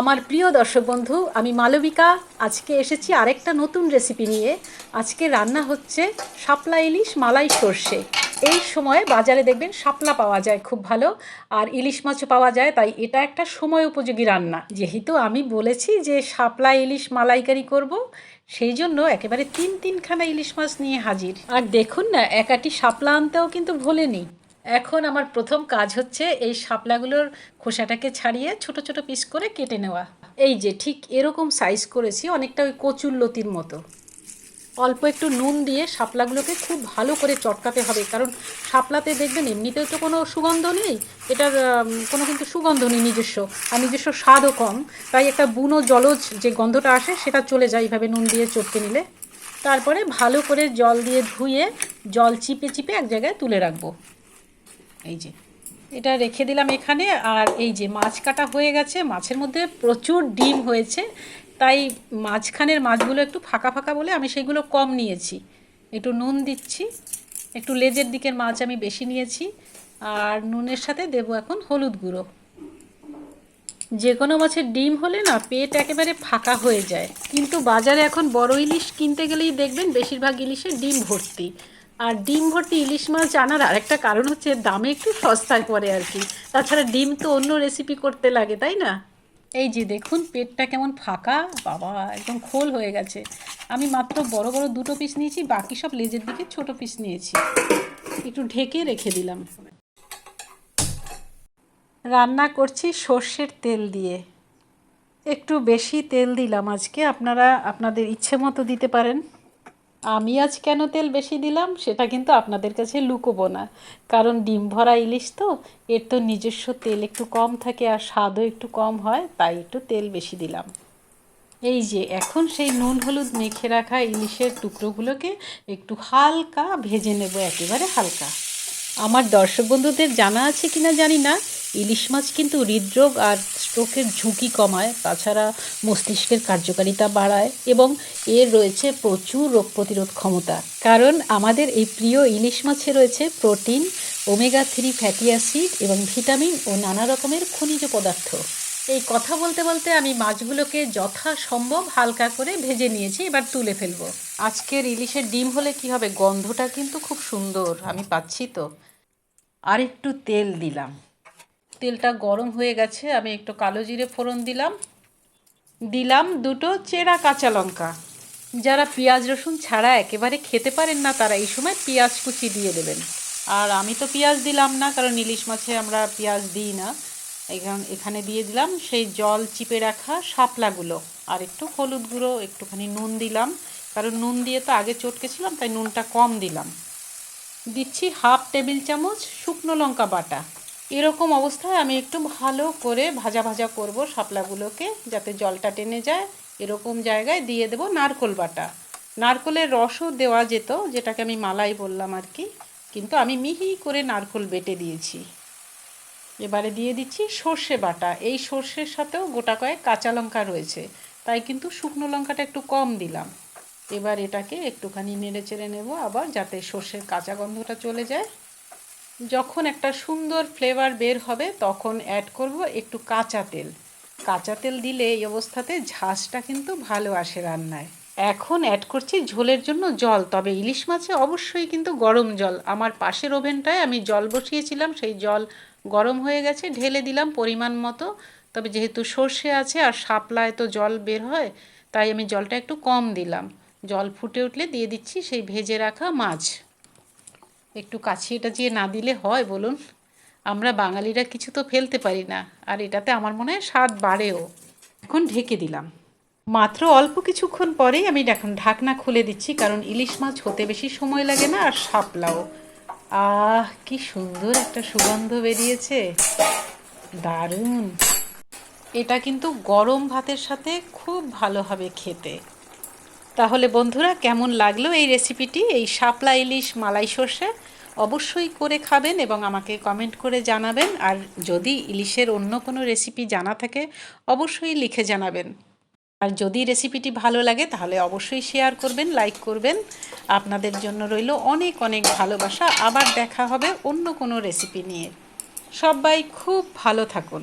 আমার প্রিয় দর্শক বন্ধু, আমি মালবিকা। আজকে এসেছি আরেকটা নতুন রেসিপি নিয়ে। আজকে রান্না হচ্ছে শাপলা ইলিশ, মালাই সর্ষে। এই সময় বাজারে দেখবেন শাপলা পাওয়া যায় খুব ভালো, আর ইলিশ মাছও পাওয়া যায়, তাই এটা একটা সময় উপযোগী রান্না। যেহেতু আমি বলেছি যে শাপলা ইলিশ মালাইকারি করব, সেই জন্য একেবারে তিন তিনখানা ইলিশ মাছ নিয়ে হাজির। আর দেখুন না একাটি শাপলা আনতেও কিন্তু ভোলেনি এখন আমার প্রথম কাজ হচ্ছে এই শাপলাগুলোর খোসাটাকে ছাড়িয়ে ছোট ছোট পিস করে কেটে নেওয়া। এই যে ঠিক এরকম সাইজ করেছি, অনেকটা ওই কচুর লতির মতো। অল্প একটু নুন দিয়ে শাপলাগুলোকে খুব ভালো করে চটকাতে হবে, কারণ শাপলাতে দেখবেন এমনিতেও তো কোনো সুগন্ধ নেই, এটার কোনো কিন্তু সুগন্ধ নেই নিজস্ব, আর নিজস্ব স্বাদও কম। তাই একটা বুনো জলজ যে গন্ধটা আসে, সেটা চলে যায় এইভাবে নুন দিয়ে চটকে নিলে। তারপরে ভালো করে জল দিয়ে ধুয়ে জল চিপে চিপে এক জায়গায় তুলে রাখব। এই যে। এটা রেখে দিলাম এখানে, আর এই যে মাছ কাটা হয়ে গেছে, মাছের মধ্যে প্রচুর ডিম হয়েছে, তাই মাঝখানের মাছগুলো একটু ফাঁকা ফাঁকা বলে আমি সেগুলো কম নিয়েছি। একটু নুন দিচ্ছি, একটু লেজের দিকের মাছ আমি বেশি নিয়েছি, আর নুনের সাথে দেবো এখন হলুদ গুঁড়ো। যে কোনো মাছের ডিম হলে না পেট একেবারে ফাঁকা হয়ে যায়, কিন্তু বাজারে এখন বড় ইলিশ কিনতে গেলেই দেখবেন বেশিরভাগ ইলিশে ডিম ভর্তি। আর ডিম ভর্তি ইলিশ মাছ আনার আরেকটা কারণ হচ্ছে দামে একটু সস্তায় পড়ে আর কি। তাছাড়া ডিম তো অন্য রেসিপি করতে লাগে তাই না? এই যে দেখুন পেটটা কেমন ফাঁকা বাবা একদম খোল হয়ে গেছে। আমি মাত্র বড় বড় দুটো পিস নিয়েছি বাকি সব লেজের দিকে ছোট পিস নিয়েছি। একটু ঢেকে রেখে দিলাম। রান্না করছি সর্ষের তেল দিয়ে। একটু বেশি তেল দিলাম আজকে আপনারা আপনাদের ইচ্ছে মতো দিতে পারেন। আমি আজ কেন তেল বেশি দিলাম সেটা কিন্তু আপনাদের কাছে লুকোবো না। কারণ ডিম ভরা ইলিশ তো, এর তো নিজস্ব তেল একটু কম থাকে আর স্বাদও একটু কম হয়, তাই একটু তেল বেশি দিলাম। এই যে, এখন সেই নুন হলুদ মেখে রাখা ইলিশের টুকরোগুলোকে একটু হালকা ভেজে নেব, একেবারে হালকা। আমার দর্শক বন্ধুদের জানা আছে কিনা জানি না ইলিশ মাছ কিন্তু হৃদরোগ আর স্ট্রোকের ঝুঁকি কমায়, তাছাড়া মস্তিষ্কের কার্যকারিতা বাড়ায় এবং এর রয়েছে প্রচুর রোগ প্রতিরোধ ক্ষমতা। কারণ আমাদের এই প্রিয় ইলিশ মাছে রয়েছে protein omega three fatty acid এবং ভিটামিন ও নানা রকমের খনিজ পদার্থ। এই কথা বলতে বলতে আমি মাছগুলোকে যথাসম্ভব হালকা করে ভেজে নিয়েছি, এবার তুলে ফেলব। আজকের ইলিশের ডিম হলে কি হবে? গন্ধটা কিন্তু খুব সুন্দর, আমি পাচ্ছি তো। আর একটু তেল দিলাম। তেলটা গরম হয়ে গেছে, আমি একটু কালো জিরে ফোড়ন দিলাম। দিলাম দুটো চেরা কাঁচা লঙ্কা। যারা পেঁয়াজ রসুন ছাড়া একেবারে খেতে পারেন না, তারা এই সময় পেঁয়াজ কুচি দিয়ে দেবেন। আর আমি তো পেঁয়াজ দিলাম না, কারণ ইলিশ মাছে আমরা পেঁয়াজ দিই না। এখান এখানে দিয়ে দিলাম সেই জল চিপে রাখা শাপলাগুলো। আর একটু হলুদ গুঁড়ো, একটুখানি নুন দিলাম। কারণ নুন দিয়ে তো আগে চটকেছিলাম, তাই নুনটা কম দিলাম। দিচ্ছি হাফ টেবিল চামচ শুকনো লঙ্কা বাটা। এরকম অবস্থায় আমি একটু ভালো করে ভাজা ভাজা করব শাপলাগুলোকে, যাতে জলটা টেনে যায়। এরকম জায়গায় দিয়ে দেব নারকোল বাটা। নারকোলের রসও দেওয়া যেত, যেটাকে আমি মালাই বললাম আর কি, কিন্তু আমি মিহি করে নারকোল বেটে দিয়েছি। এবারে দিয়ে দিচ্ছি সর্ষে বাটা। এই সর্ষের সাথেও গোটা কয়েক কাঁচা লঙ্কা রয়েছে, তাই কিন্তু শুকনো লঙ্কাটা একটু কম দিলাম। এবার এটাকে একটুখানি নেড়ে চেড়ে নেব আবার, যাতে সর্ষের কাঁচা গন্ধটা চলে যায়। যখন একটা সুন্দর ফ্লেভার বের হবে, তখন অ্যাড করব একটু কাঁচা তেল। কাঁচা তেল দিলে এই অবস্থাতে ঝাঁসটা কিন্তু ভালো আসে রান্নায়। এখন অ্যাড করছি ঝোলের জন্য জল, তবে ইলিশ মাছে অবশ্যই কিন্তু গরম জল। আমার পাশের ওভেনটায় আমি জল বসিয়েছিলাম, সেই জল গরম হয়ে গেছে, ঢেলে দিলাম পরিমাণ মতো। তবে যেহেতু সর্ষে আছে আর শাপলায় তো জল বের হয়, তাই আমি জলটা একটু কম দিলাম। জল ফুটে উঠলে দিয়ে দিচ্ছি সেই ভেজে রাখা মাছ। একটু কাছিয়ে টাচিয়ে না দিলে হয়, বলুন। আমরা বাঙালিরা কিছু তো ফেলতে পারি না, আর এটাতে আমার মনে হয় স্বাদ বাড়েও। এখন ঢেকে দিলাম। মাত্র অল্প কিছুক্ষণ পরেই আমি এখন ঢাকনা খুলে দিচ্ছি, কারণ ইলিশ মাছ হতে বেশি সময় লাগে না, আর শাপলাও। আহ, কি সুন্দর একটা সুগন্ধ বেরিয়েছে। দারুণ। এটা কিন্তু গরম ভাতের সাথে খুব ভালো হবে খেতে। তাহলে বন্ধুরা, কেমন লাগল এই রেসিপিটি? এই শাপলা ইলিশ মালাই সর্ষে অবশ্যই করে খাবেন এবং আমাকে কমেন্ট করে জানাবেন। আর যদি ইলিশের অন্য কোনো রেসিপি জানা থাকে, অবশ্যই লিখে জানাবেন। আর যদি রেসিপিটি ভালো লাগে, তাহলে অবশ্যই শেয়ার করবেন লাইক করবেন। আপনাদের জন্য রইল অনেক অনেক ভালোবাসা। আবার দেখা হবে অন্য কোনো রেসিপি নিয়ে। সবাই খুব ভালো থাকুন।